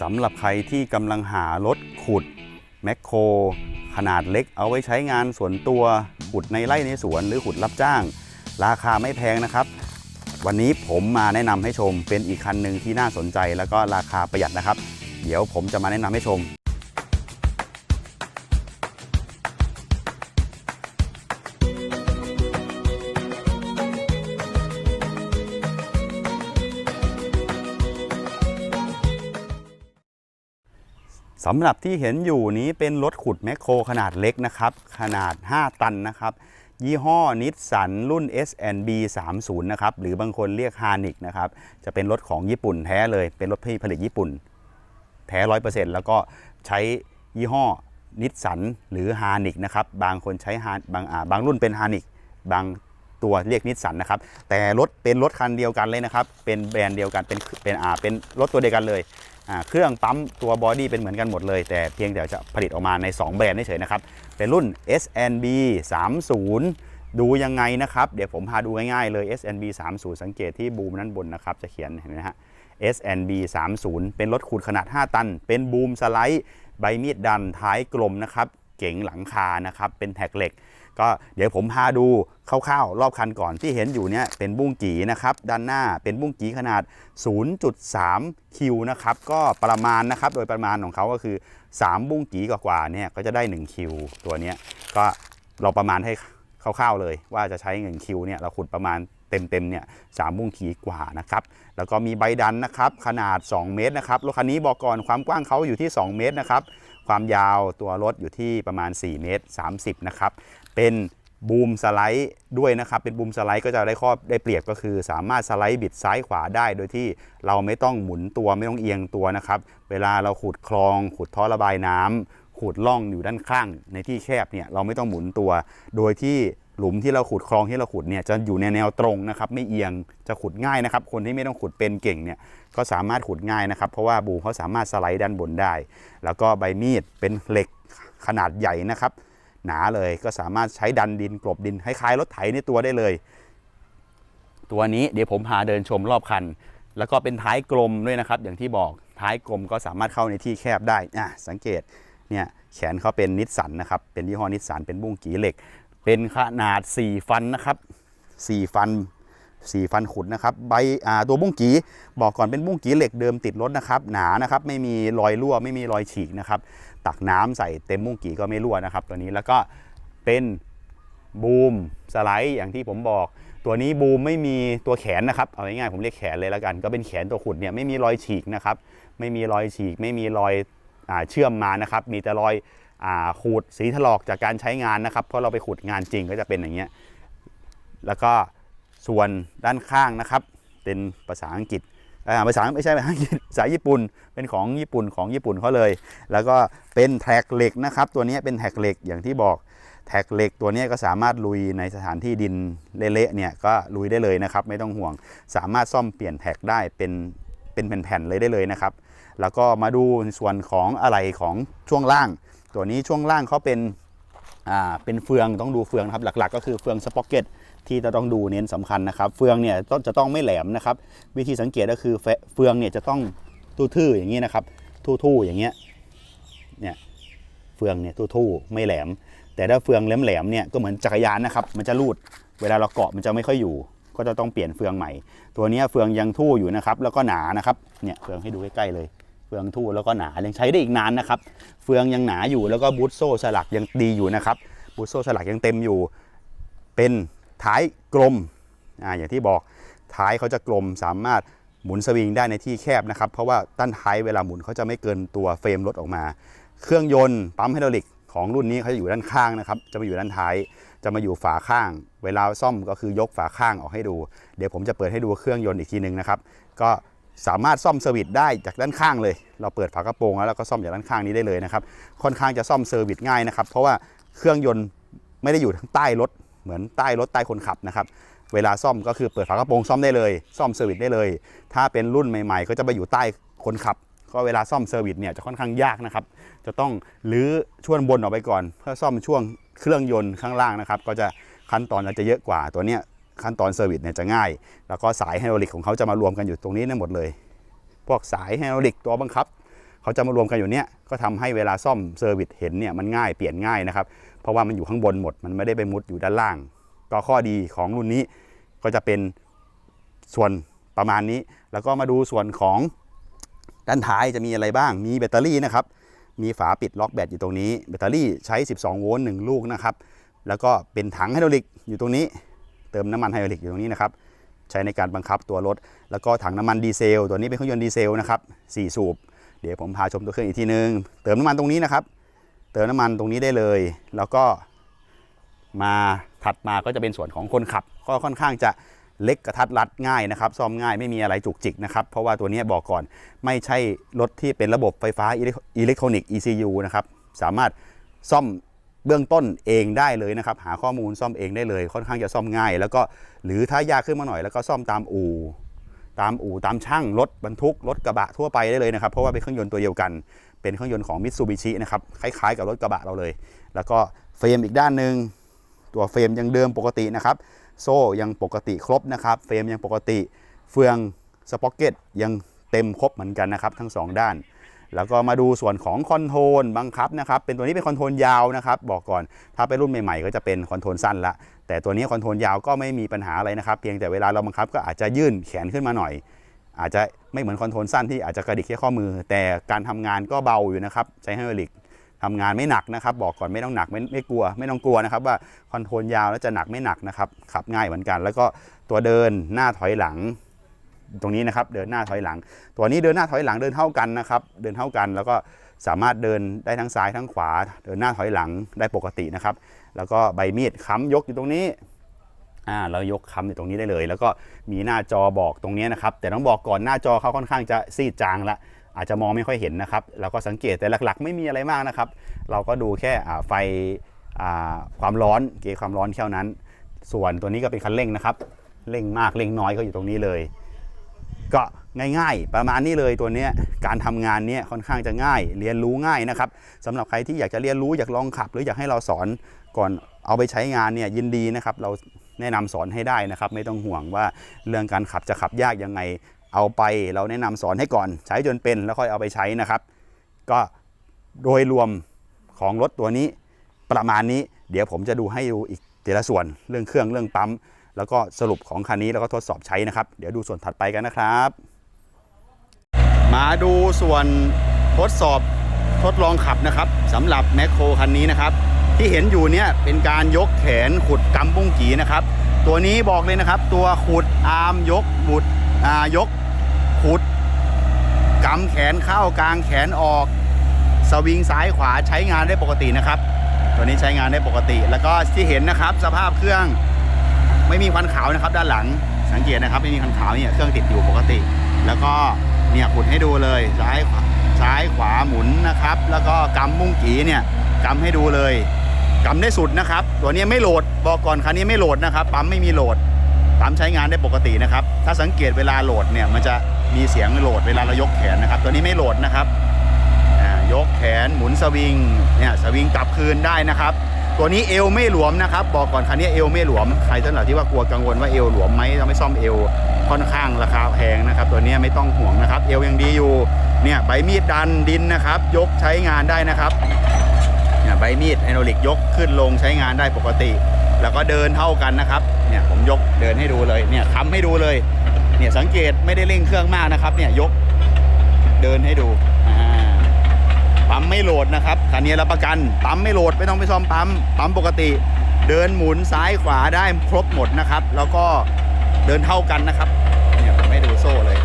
สำหรับใครที่กำลังหารถขุดแมคโครขนาดเล็กเอาไว้ใช้งานส่วนตัวขุดในไร่ในสวนหรือขุดรับจ้าง ราคาไม่แพงนะครับ วันนี้ผมมาแนะนำให้ชมเป็นอีกคันหนึ่งที่น่าสนใจแล้วก็ราคาประหยัดนะครับ เดี๋ยวผมจะมาแนะนำให้ชม สำหรับที่เห็นอยู่นี้เป็นรถขุดแมคโครขนาดเล็กนะครับ ขนาด 5 ตันนะครับ ยี่ห้อนิสสันรุ่น S&B 30นะครับ หรือบางคนเรียกฮานิกนะครับ จะเป็นรถของญี่ปุ่นแท้เลย เป็นรถที่ผลิตญี่ปุ่น แท้ร้อยเปอร์เซ็นต์แล้วก็ใช้ยี่ห้อนิสสันหรือฮานิกนะครับ บางคนใช้ฮาบางอ่าบางรุ่นเป็นฮานิกบาง ตัวเรียกนิสสันนะครับ แต่รถเป็นรถคันเดียวกันเลยนะครับ เป็นแบรนด์เดียวกัน เป็น เป็นอ่าเป็นรถตัวเดียวกันเลยอ่าเครื่องปั๊มตัวบอดี้เป็นเหมือนกันหมดเลย แต่เพียงแต่จะผลิตออกมาใน 2 แบรนด์เฉยๆนะครับ เป็นรุ่น SNB 30 ดูยังไงนะครับ เดี๋ยวผมพาดูง่ายๆเลย SNB 30 สังเกตที่บูมด้นบนนะครับ จะเขียนเห็นไหมฮะ SNB 30 เป็นรถขุดขนาด 5 ตัน เป็นบูมสไลด์ ใบมีดดันท้ายกลมนะครับ เก๋งหลังคานะครับ เป็นแท็กเหล็ก ก็เดี๋ยวผมพาดูคร่าวๆรอบคันก่อนที่เห็นอยู่เนี่ยเป็นบุ้งกีนะครับด้านหน้าเป็นบุ้งกีขนาด 0.3 คิวนะครับก็ประมาณนะครับโดยประมาณของเขาก็คือ 3 บุ้งกีกว่าๆเนี่ยก็จะได้ 1 คิว ตัวเนี้ยก็เราประมาณให้คร่าวๆเลย ว่าจะใช้1คิวเนี่ยเราขุดประมาณเต็มๆเนี่ยสามบุ้งกีกว่านะครับ แล้วก็มีใบดันนะครับขนาด 2 เมตรนะครับรถคันนี้บอกก่อนความกว้างเขาอยู่ที่ 2 เมตรนะครับ ความยาวตัวรถอยู่ที่ประมาณ 4 เมตร 30 นะครับ เป็นบูมสไลด์ด้วยนะครับเป็นบูมสไลด์ก็จะได้ข้อได้เปรียบก็คือ สามารถสไลด์บิดซ้ายขวาได้ โดยที่เราไม่ต้องหมุนตัวไม่ต้องเอียงตัวนะครับเวลาเราขุดคลอง ขุดท่อระบายน้ำขุดล่องอยู่ด้านข้าง ในที่แคบเนี่ยเราไม่ต้องหมุนตัว โดยที่หลุมที่เราขุดคลองที่เราขุดเนี่ยจะอยู่ในแนวตรงนะครับไม่เอียงจะขุดง่ายนะครับ คนที่ไม่ต้องขุดเป็นเก่งเนี่ยก็สามารถขุดง่ายนะครับเพราะว่าบูมเขาสามารถสไลด์ด้านบนได้ แล้วก็ใบมีดเป็นเหล็กขนาดใหญ่นะครับ หนาเลย ก็สามารถใช้ดันดินกลบดินคล้ายๆรถไถในตัวได้เลย ตัวนี้เดี๋ยวผมพาเดินชมรอบคัน แล้วก็เป็นท้ายกลมด้วยนะครับ อย่างที่บอกท้ายกลมก็สามารถเข้าในที่แคบได้อะสังเกตเนี่ยแขนเขาเป็นนิสสันนะครับ เป็นยี่ห้อนิสสันเป็นบุ้งกีเหล็ก เป็นขนาด 4 ฟันนะครับ 4 ฟัน 4ฟันขุดนะครับใบตัวบุ้งกีบอกก่อนเป็นบุ้งกีเหล็กเดิมติดรถนะครับหนานะครับไม่มีรอยรั่วไม่มีรอยฉีกนะครับตักน้ำใส่เต็มบุ้งกีก็ไม่รั่วนะครับ ตัวนี้แล้วก็เป็นบูมสไลด์อย่างที่ผมบอก ตัวนี้บูมไม่มีตัวแขนนะครับเอาง่ายๆผมเรียกแขนเลยแล้วกัน ก็เป็นแขนตัวขุดเนี่ยไม่มีรอยฉีกนะครับไม่มีรอยฉีก ไม่มีรอยอเชื่อมมานะครับมีแต่รอยอขูดสีถลอกจากการใช้งานนะครับเพราะเราไปขุดงานจริงก็จะเป็นอย่างเงี้ยแล้วก็ ส่วนด้านข้างนะครับ เป็นภาษาอังกฤษภาษาไม่ใช่ภาษาอังกฤษภาษาญี่ปุ่นเป็นของญี่ปุ่นของญี่ปุ่นเขาเลย แล้วก็เป็นแท็กเหล็กนะครับ ตัวนี้เป็นแท็กเหล็กอย่างที่บอกแท็กเหล็กตัวนี้ก็สามารถลุยในสถานที่ดินเละๆเนี่ยก็ลุยได้เลยนะครับ ไม่ต้องห่วงสามารถซ่อมเปลี่ยนแท็กได้เป็นเป็นแผ่นๆเลยได้เลยนะครับ แล้วก็มาดูส่วนของอะไรของช่วงล่าง ตัวนี้ช่วงล่างเขาเป็นอ่าเป็นเฟืองต้องดูเฟืองนะครับหลัก ๆ ก็คือเฟืองสป็อกเก็ต ที่จะต้องดูเน้นสำคัญนะครับเฟืองเนี่ยต้องจะต้องไม่แหลมนะครับ วิธีสังเกตก็คือเฟืองเนี่ยจะต้องทู่ๆอย่างนี้นะครับทู่ๆอย่างเงี้ยเนี่ยเฟืองเนี่ยทู่ๆไม่แหลม แต่ถ้าเฟืองแหลมๆเนี่ยก็เหมือนจักรยานนะครับ มันจะรูดเวลาเราเกาะมันจะไม่ค่อยอยู่ ก็จะต้องเปลี่ยนเฟืองใหม่ ตัวนี้เฟืองยังทู่อยู่นะครับ แล้วก็หนานะครับเนี่ยเฟืองให้ดูใกล้ๆเลยเฟืองทู่แล้วก็หนายังใช้ได้อีกนานนะครับ เฟืองยังหนาอยู่แล้วก็บูทโซ่สลักยังดีอยู่นะครับบูทโซ่สลักยังเต็มอยู่เป็น ท้ายกลมออย่างที่บอกท้ายเขาจะกลมสามารถหมุนสวิงได้ในที่แคบนะครับ เพราะว่าด้านท้ายเวลาหมุนเขาจะไม่เกินตัวเฟรมรถออกมา เครื่องยนต์ปั๊มไฮดรอลิกของรุ่นนี้เขาจะอยู่ด้านข้างนะครับ จะมาอยู่ด้านท้าย จะมาอยู่ฝาข้าง เวลาซ่อมก็คือยกฝาข้างออกให้ดู เดี๋ยวผมจะเปิดให้ดูเครื่องยนต์อีกทีหนึ่งนะครับ ก็สามารถซ่อมเซอร์วิสได้จากด้านข้างเลย เราเปิดฝากระโปรงแล้วเราก็ซ่อมจากด้านข้างนี้ได้เลยนะครับ ค่อนข้างจะซ่อมเซอร์วิสง่ายนะครับ เพราะว่าเครื่องยนต์ไม่ได้อยู่ทั้งใต้รถ เหมือนใต้รถใต้คนขับนะครับ เวลาซ่อมก็คือเปิดฝากระโปรงซ่อมได้เลย ซ่อมเซอร์วิสได้เลย ถ้าเป็นรุ่นใหม่ ๆ ก็จะไปอยู่ใต้คนขับ ก็เวลาซ่อมเซอร์วิสเนี่ยจะค่อนข้างยากนะครับ จะต้องรื้อช่วงบนออกไปก่อน เพื่อซ่อมช่วงเครื่องยนต์ข้างล่างนะครับ ก็จะขั้นตอนอาจจะเยอะกว่าตัวเนี้ยขั้นตอนเซอร์วิสเนี่ยจะง่าย แล้วก็สายไฮดรอลิกของเขาจะมารวมกันอยู่ตรงนี้ทั้งหมดเลย พวกสายไฮดรอลิกตัวบังคับ เขาจะมารวมกันอยู่เนี้ยก็ทำให้เวลาซ่อมเซอร์วิสเห็นเนี่ยมันง่ายเปลี่ยนง่ายนะครับ เพราะว่ามันอยู่ข้างบนหมด มันไม่ได้ไปมุดอยู่ด้านล่าง ก็ข้อดีของรุ่นนี้ก็จะเป็นส่วนประมาณนี้ แล้วก็มาดูส่วนของด้านท้ายจะมีอะไรบ้าง มีแบตเตอรี่นะครับ มีฝาปิดล็อกแบตอยู่ตรงนี้ แบตเตอรี่ใช้ 12 โวลต์1ลูกนะครับ แล้วก็เป็นถังไฮดรอลิกอยู่ตรงนี้ เติมน้ำมันไฮดรอลิกอยู่ตรงนี้นะครับ ใช้ในการบังคับตัวรถ แล้วก็ถังน้ำมันดีเซล ตัวนี้เป็นเครื่องยนต์ดีเซลนะครับ 4 สูบ เดี๋ยวผมพาชมตัวเครื่องอีกทีนึง เติมน้ำมันตรงนี้นะครับ เติมน้ำมันตรงนี้ได้เลย แล้วก็มาถัดมาก็จะเป็นส่วนของคนขับ ก็ค่อนข้างจะเล็กกระทัดรัดง่ายนะครับ ซ่อมง่ายไม่มีอะไรจุกจิกนะครับ เพราะว่าตัวนี้บอกก่อนไม่ใช่รถที่เป็นระบบไฟฟ้าอิเล็กทรอนิกส์ ECU นะครับ สามารถซ่อมเบื้องต้นเองได้เลยนะครับ หาข้อมูลซ่อมเองได้เลย ค่อนข้างจะซ่อมง่าย แล้วก็หรือถ้ายากขึ้นมาหน่อยแล้วก็ซ่อมตามอู่ ตามอู่ตามช่างรถบรรทุกรถกระบะทั่วไปได้เลยนะครับ เพราะว่าเป็นเครื่องยนต์ตัวเดียวกัน เป็นเครื่องยนต์ของมิตซูบิชินะครับคล้ายๆกับรถกระบะเราเลย แล้วก็เฟรมอีกด้านหนึ่งตัวเฟรมยังเดิมปกตินะครับ โซ่ยังปกติครบนะครับ เฟรมยังปกติเฟืองสป็อกเก็ตยังเต็มครบเหมือนกันนะครับ ทั้งสองด้าน แล้วก็มาดูส่วนของคอนโทรลบังคับนะครับ เป็นตัวนี้เป็นคอนโทรลยาวนะครับ บอกก่อน ถ้าเป็นรุ่นใหม่ๆ ก็จะเป็นคอนโทรลสั้นละ แต่ตัวนี้คอนโทรลยาวก็ไม่มีปัญหาอะไรนะครับ เพียงแต่เวลาเราบังคับก็อาจจะยื่นแขนขึ้นมาหน่อย อาจจะไม่เหมือนคอนโทรลสั้นที่อาจจะกระดิกแค่ข้อมือ แต่การทำงานก็เบาอยู่นะครับใช้ไฮดรอลิกทำงานไม่หนักนะครับ บอกก่อนไม่ต้องหนักไม่ไม่กลัว ไม่ต้องกลัวนะครับ ว่าคอนโทรลยาวแล้วจะหนักไม่หนักนะครับขับง่ายเหมือนกัน แล้วก็ตัวเดินหน้าถอยหลัง ตรงนี้นะครับเดินหน้าถอยหลัง ตัวนี้เดินหน้าถอยหลังเดินเท่ากันนะครับ เดินเท่ากันแล้วก็สามารถเดินได้ทั้งซ้ายทั้งขวา เดินหน้าถอยหลังได้ปกตินะครับ แล้วก็ใบมีดค้ำยกอยู่ตรงนี้ อ่าเรายกค้ำอยู่ตรงนี้ได้เลย แล้วก็มีหน้าจอบอกตรงนี้นะครับ แต่ต้องบอกก่อนหน้าจอเขาค่อนข้างจะซีดจางละอาจจะมองไม่ค่อยเห็นนะครับแล้วก็สังเกตแต่หลักๆ ไม่มีอะไรมากนะครับ เราก็ดูแค่ไฟความร้อนเกจความร้อนแค่นั้น ส่วนตัวนี้ก็เป็นคันเร่งนะครับเร่งมากเร่งน้อยก็อยู่ตรงนี้เลย ก็ง่ายๆ ประมาณนี้เลยตัวนี้การทำงานเนี้ยค่อนข้างจะง่าย เรียนรู้ง่ายนะครับสำหรับใครที่อยากจะเรียนรู้อยากลองขับ หรืออยากให้เราสอนก่อนเอาไปใช้งานเนี่ยยินดีนะครับเรา แนะนำสอนให้ได้นะครับไม่ต้องห่วงว่าเรื่องการขับจะขับยากยังไงเอาไปเราแนะนำสอนให้ก่อนใช้จนเป็นแล้วค่อยเอาไปใช้นะครับ ก็โดยรวมของรถตัวนี้ประมาณนี้ เดี๋ยวผมจะดูให้ดูอีกแต่ละส่วนเรื่องเครื่องเรื่องปั๊ม แล้วก็สรุปของคันนี้แล้วก็ทดสอบใช้นะครับ เดี๋ยวดูส่วนถัดไปกันนะครับ มาดูส่วนทดสอบทดลองขับนะครับสำหรับแมคโครคันนี้นะครับ ที่เห็นอยู่เนี่ยเป็นการยกแขนขุดกำบุ้งกีนะครับ ตัวนี้บอกเลยนะครับ ตัวขุดอาร์มยกบุดอ่ายกขุดกำแขนเข้ากลางแขนออก สวิงซ้ายขวาใช้งานได้ปกตินะครับ ตัวนี้ใช้งานได้ปกติ แล้วก็ที่เห็นนะครับ สภาพเครื่องไม่มีควันขาวนะครับ ด้านหลังสังเกตนะครับไม่มีควันขาวเนี่ยเครื่องติดอยู่ปกติ แล้วก็เนี่ยขุดให้ดูเลยซ้ายขวาซ้ายขวาหมุนนะครับ แล้วก็กำมุ้งกีเนี่ยกำให้ดูเลย กำได้สุดนะครับ ตัวนี้ไม่โหลดบอกก่อนคันนี้ไม่โหลดนะครับ ปั๊มไม่มีโหลด ปั๊มใช้งานได้ปกตินะครับ ถ้าสังเกตเวลาโหลดเนี่ยมันจะมีเสียงโหลดเวลาเรายกแขนนะครับ ตัวนี้ไม่โหลดนะครับยกแขนหมุนสวิงเนี่ยสวิงกลับคืนได้นะครับ ตัวนี้เอวไม่หลวมนะครับ บอกก่อนคันนี้เอวไม่หลวมใครท่านไหนที่ว่ากลัวกังวลว่าเอวหลวมไหมเราไม่ซ่อมเอวค่อนข้างราคาแพงนะครับ ตัวนี้ไม่ต้องห่วงนะครับ เอวยังดีอยู่เนี่ยใบมีดดันดินนะครับ ยกใช้งานได้นะครับ ใบมีดไฮโดรลิกยกขึ้นลงใช้งานได้ปกติ แล้วก็เดินเท่ากันนะครับเนี่ยผมยกเดินให้ดูเลยเนี่ยค้ำให้ดูเลยเนี่ยสังเกตไม่ได้เร่งเครื่องมากนะครับเนี่ยยกเดินให้ดูปั๊มไม่โหลดนะครับคันนี้รับประกันปั๊มไม่โหลดไม่ต้องไปซ่อมปั๊มปั๊มปกติ เดินหมุนซ้ายขวาได้ครบหมดนะครับ แล้วก็เดินเท่ากันนะครับเนี่ยผมให้ดูโซ่เลย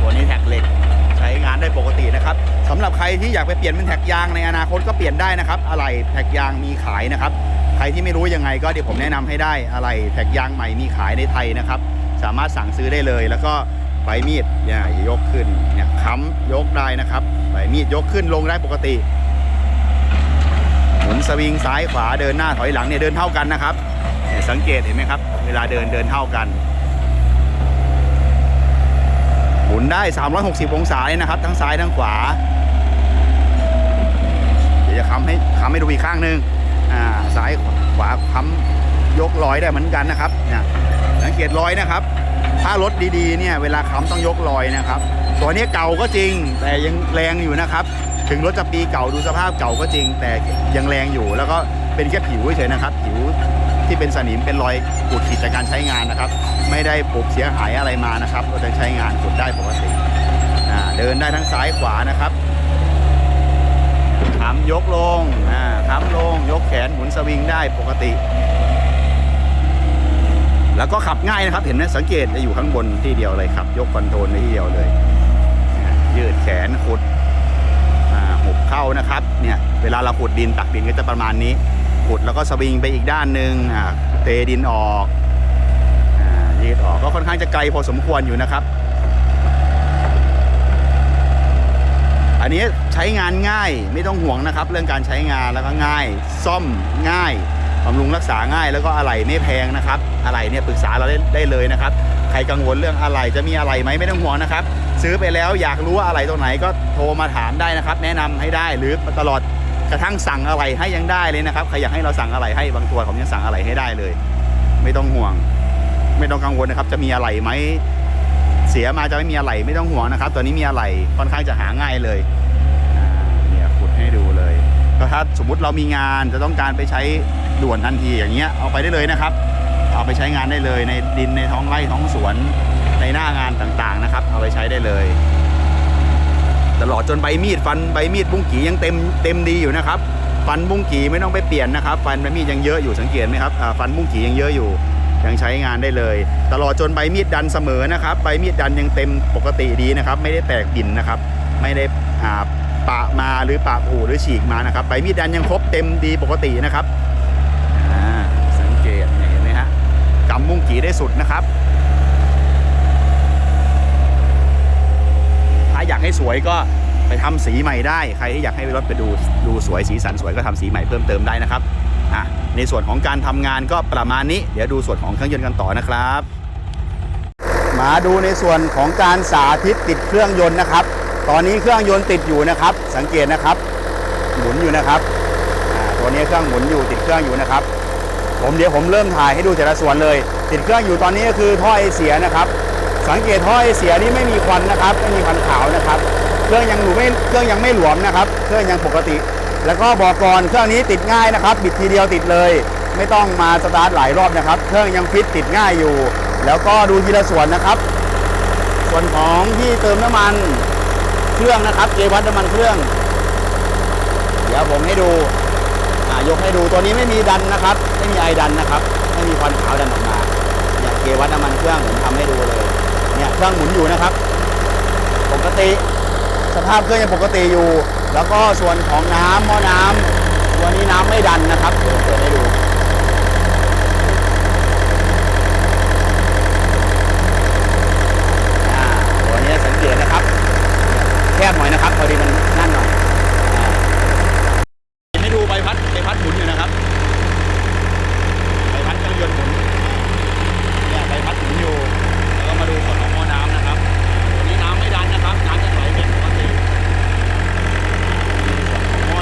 ตัวนี้แท็กเหล็กใช้งานได้ปกตินะครับสำหรับใคร ที่อยากไปเปลี่ยนเป็นแท็กยางในอนาคตก็เปลี่ยนได้นะครับ อะไหล่แท็กยางมีขายนะครับ ใครที่ไม่รู้ยังไงก็เดี๋ยวผมแนะนำให้ได้ อะไหล่แท็กยางใหม่มีขายในไทยนะครับ สามารถสั่งซื้อได้เลย แล้วก็ใบมีดเนี่ยยกขึ้นเนี่ยค้ำยกได้นะครับ ใบมีดยกขึ้นลงได้ปกติ หมุนสวิงซ้ายขวาเดินหน้าถอยหลังเนี่ยเดินเท่ากันนะครับเนี่ยสังเกตเห็นไหมครับ เวลาเดินเดินเท่ากันหมุนได้ 360 องศาเลยนะครับ ทั้งซ้ายทั้งขวา จะค้ำให้ค้ำให้ดูอีกข้างหนึงอ่าซ้ายขวาค้ำยกร้อยได้เหมือนกันนะครับเนี่ยสังเกตร้อยนะครับ ถ้ารถดีๆเนี่ยเวลาค้ำต้องยกลอยนะครับ ตัวนี้เก่าก็จริง แต่ยังแรงอยู่นะครับ ถึงรถจะปีเก่าดูสภาพเก่าก็จริง แต่ยังแรงอยู่ แล้วก็เป็นแค่ผิวเฉยๆนะครับ ผิวที่เป็นสนิมเป็นรอยขูดขีดจากการใช้งานนะครับ ไม่ได้ปลุกเสียหายอะไรมานะครับรถยังใช้งานขุดได้ปกติเดินได้ทั้งซ้ายขวานะครับ ค้ำยกลงอ่าค้ำลงยกแขนหมุนสวิงได้ปกติ แล้วก็ขับง่ายนะครับ เห็นไหมสังเกตจะอยู่ข้างบนที่เดียวเลยครับ ยกคอนโทรลในที่เดียวเลย ยืดแขนขุดอ่าหุบเข้านะครับเนี่ยเวลาเราขุดดินตักดินก็จะประมาณนี้ขุดแล้วก็สวิงไปอีกด้านหนึ่งอ่าเทดินออกอ่ายืดออกก็ค่อนข้างจะไกลพอสมควรอยู่นะครับ อันนี้ใช้งานง่ายไม่ต้องห่วงนะครับ เรื่องการใช้งานแล้วก็ง่าย ซ่อมง่ายบำรุงรักษาง่ายแล้วก็อะไหล่ไม่แพงนะครับอะไหล่เนี่ยปรึกษาเราได้ได้เลยนะครับ ใครกังวลเรื่องอะไหล่จะมีอะไหล่ไหมไม่ต้องห่วงนะครับ ซื้อไปแล้วอยากรู้ว่าอะไหล่ตรงไหนก็โทรมาถามได้นะครับ แนะนำให้ได้หรือตลอดกระทั่งสั่งอะไหล่ให้ยังได้เลยนะครับใครอยากให้เราสั่งอะไหล่ให้บางตัวผมยังสั่งอะไหล่ให้ได้เลย ไม่ต้องห่วง ไม่ต้องกังวลนะครับ จะมีอะไหล่ไหม สียมาจะไม่มีอะไหล่ไม่ต้องห่วงนะครับ ตัวนี้มีอะไหล่ค่อนข้างจะหาง่ายเลยอ่าเนี่ยขุดให้ดูเลย ก็ถ้าสมมุติเรามีงานจะต้องการไปใช้ด่วนทันทีอย่างเงี้ยเอาไปได้เลยนะครับ เอาไปใช้งานได้เลยในดินในท้องไร่ท้องสวนในหน้างานต่างๆนะครับ เอาไปใช้ได้เลยตลอดจนใบมีดฟันใบมีดบุ้งกียังเต็มเต็มดีอยู่นะครับ ฟันบุ้งกีไม่ต้องไปเปลี่ยนนะครับ ฟันใบมีดยังเยอะอยู่สังเกตไหมครับอ่าฟันบุ้งกียังเยอะอยู่ ยังใช้งานได้เลย ตลอดจนใบมีดดันเสมอนะครับใบมีดดันยังเต็มปกติดีนะครับ ไม่ได้แตกบินนะครับ ไม่ได้อ่าปะมาหรือปะผูหรือฉีกมานะครับใบมีดดันยังครบเต็มดีปกตินะครับสังเกตเห็นไหมฮะกำมุ้งกีได้สุดนะครับ ถ้าอยากให้สวยก็ไปทำสีใหม่ได้ ใครที่อยากให้รถไปดูดูสวยสีสันสวยก็ทำสีใหม่เพิ่มเติมได้นะครับ อะในส่วนของการทำงานก็ประมาณนี้ เดี๋ยวดูส่วนของเครื่องยนต์กันต่อนะครับ มาดูในส่วนของการสาธิตติดเครื่องยนต์นะครับ ตอนนี้เครื่องยนต์ติดอยู่นะครับ สังเกตนะครับ หมุนอยู่นะครับตัวนี้เครื่องหมุนอยู่ติดเครื่องอยู่นะครับ ผมเดี๋ยวผมเริ่มถ่ายให้ดูแต่ละส่วนเลย ติดเครื่องอยู่ตอนนี้ก็คือท่อไอเสียนะครับ สังเกตท่อไอเสียนี่ไม่มีควันนะครับไม่มีควันขาวนะครับ เครื่องยังอยู่ไม่เครื่องยังไม่หลวมนะครับ เครื่องยังปกติ แล้วก็บอกก่อนเครื่องนี้ติดง่ายนะครับ บิดทีเดียวติดเลย ไม่ต้องมาสตาร์ทหลายรอบนะครับ เครื่องยังฟิตติดง่ายอยู่ แล้วก็ดูทีละส่วนนะครับ ส่วนของที่เติมน้ำมันเครื่องนะครับเกวัดน้ำมันเครื่อง เดี๋ยวผมให้ดูยกให้ดูตัวนี้ไม่มีดันนะครับ ไม่มีไอดันนะครับ ไม่มีควันขาวดันออกมาเนี่ยเกวัดน้ำมันเครื่องผมทำให้ดูเลยเนี่ยเครื่องหมุนอยู่นะครับ ปกติ สภาพเครื่องยังปกติอยู่ แล้วก็ส่วนของน้ำหม้อน้ำตัวนี้น้ำไม่ดันนะครับเดี๋ยวเปิดให้ดูอ่าตัวนี้สังเกตนะครับ แคบหน่อยนะครับพอดีมันนั่นหน่อยอ่าเห็นให้ดูใบพัดใบพัดหมุนอยู่นะครับใบพัดเครื่องยนต์หมุนเนี่ยใบพัดหมุนอยู่แล้วก็มาดูส่วนขอนำนะครับตัวนี้น้ำไม่ดันนะครับ น้ำจะไหลเป็นปกติส่วนของหม้อ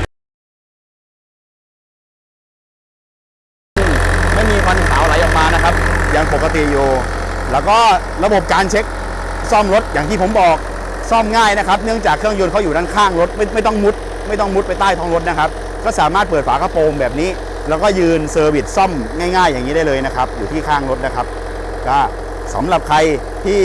ไม่มีควันขาวไหลออกมานะครับ ยังปกติอยู่ แล้วก็ระบบการเช็คซ่อมรถอย่างที่ผมบอกซ่อมง่ายนะครับ เนื่องจากเครื่องยนต์เขาอยู่ด้านข้างรถไม่ไม่ต้องมุด ไม่ต้องมุดไปใต้ท้องรถนะครับ ก็สามารถเปิดฝากระโปรงแบบนี้ แล้วก็ยืนเซอร์วิสซ่อมง่าย ๆ อย่างนี้ได้เลยนะครับ อยู่ที่ข้างรถนะครับก็สำหรับใครที่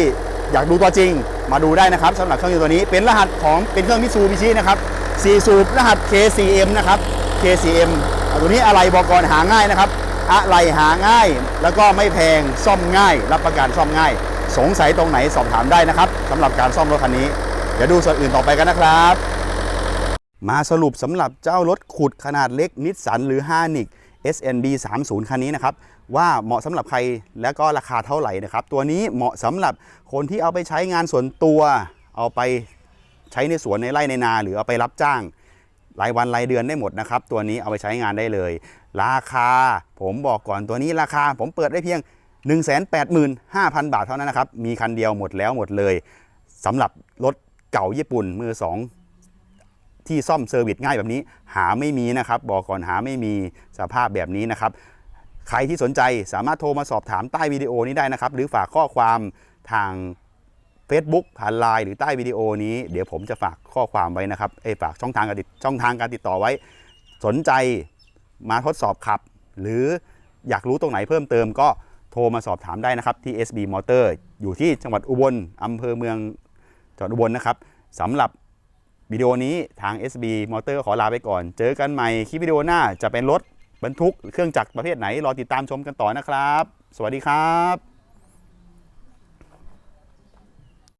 อยากดูตัวจริงมาดูได้นะครับสำหรับเครื่องยนต์ตัวนี้ เป็นรหัสของเป็นเครื่องมิซูบิชินะครับ4สูบรหัส K4M นะครับ K4M อ่าตัวนี้อะไรบอกก่อนหาง่ายนะครับ อะไรหาง่าย แล้วก็ไม่แพงซ่อมง่าย รับประกันซ่อมง่าย สงสัยตรงไหนสอบถามได้นะครับสำหรับการซ่อมรถคันนี้ เดี๋ยวดูส่วนอื่นต่อไปกันนะครับ มาสรุปสำหรับเจ้ารถขุดขนาดเล็กนิสสันหรือ h a n i c SNB 30คันนี้นะครับว่าเหมาะสำหรับใครและก็ราคาเท่าไหร่นะครับ ตัวนี้เหมาะสำหรับคนที่เอาไปใช้งานส่วนตัว เอาไปใช้ในสวนในไร่ในนา หรือเอาไปรับจ้าง รายวันรายเดือนได้หมดนะครับ ตัวนี้เอาไปใช้งานได้เลย ราคา ผมบอกก่อนตัวนี้ราคา ผมเปิดได้เพียง 185,000 บาทเท่านั้นนะครับ มีคันเดียวหมดแล้วหมดเลยสำหรับรถเก่าญี่ปุ่นมือสองที่ซ่อมเซอร์วิสง่ายแบบนี้ หาไม่มีนะครับ บอกก่อนหาไม่มีสภาพแบบนี้นะครับ ใครที่สนใจสามารถโทรมาสอบถามใต้วิดีโอนี้ได้นะครับ หรือฝากข้อความทาง Facebook ผ่านไลน์หรือใต้วิดีโอนี้ เดี๋ยวผมจะฝากข้อความไว้นะครับเอ้ฝากช่องทางการติดช่องทางการติดต่อไว้ สนใจ มาทดสอบขับ หรืออยากรู้ตรงไหนเพิ่มเติมก็โทรมาสอบถามได้นะครับที่ SB Motor อยู่ที่จังหวัดอุบลอำเภอเมืองจังหวัดอุบลนะครับสำหรับวิดีโอนี้ทาง SB Motor ขอลาไปก่อน เจอกันใหม่คลิปวิดีโอหน้าจะเป็นรถบรรทุกเครื่องจักรประเภทไหน รอติดตามชมกันต่อนะครับ สวัสดีครับ